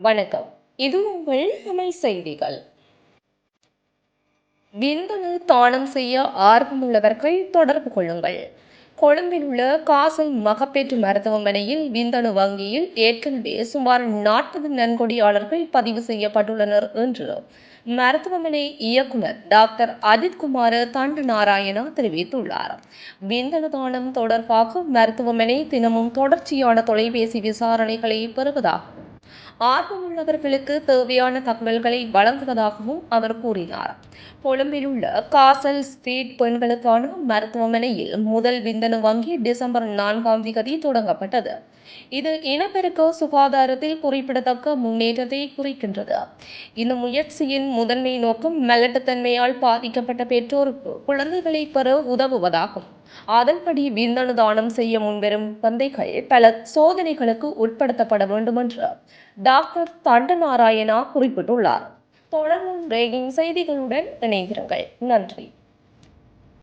வணக்கம். இது உங்கள் தமிழ் செய்திகள். விந்தணு தானம் செய்ய ஆர்வமுள்ளவர்கள் தொடர்பு கொள்ளுங்கள். கொழும்பில் உள்ள காசல் மகப்பேற்று மருத்துவமனையில் விந்தணு வங்கியில் ஏற்கனவே சுமார் நாற்பது நன்கொடியாளர்கள் பதிவு செய்யப்பட்டுள்ளனர் என்று மருத்துவமனை இயக்குனர் டாக்டர் அஜித்குமார் தண்டு நாராயணா தெரிவித்துள்ளார். விந்தணு தானம் தொடர்பாக மருத்துவமனை தினமும் தொடர்ச்சியான தொலைபேசி விசாரணைகளை பெறுவதாகவும் ஆர்வமுள்ளவர்களுக்கு தேவையான தகவல்களை வழங்குவதாகவும் அவர் கூறினார். கொழும்பில் உள்ள காசல் ஸ்ட்ரீட் பெண்களுக்கான மருத்துவமனையில் முதல் விந்தணு வங்கி டிசம்பர் நான்காம் தேதி தொடங்கப்பட்டது. இது இனப்பெருக்க சுகாதாரத்தில் குறிப்பிடத்தக்க முன்னேற்றத்தை குறிக்கின்றது. இந்த முயற்சியின் முதன்மை நோக்கம் மலட்டுத்தன்மையால் பாதிக்கப்பட்ட பெற்றோருக்கு குழந்தைகளை பெற உதவுவதாகும். அதன்படி விந்தணு தானம் செய்ய முன்வரும் குழந்தைகள் பல சோதனைகளுக்கு உட்படுத்தப்பட வேண்டும் என்று டாக்டர் தண்டநாராயணா குறிப்பிட்டுள்ளார். தொடர்ந்து செய்திகளுடன் இணைகிறீர்கள் நன்றி.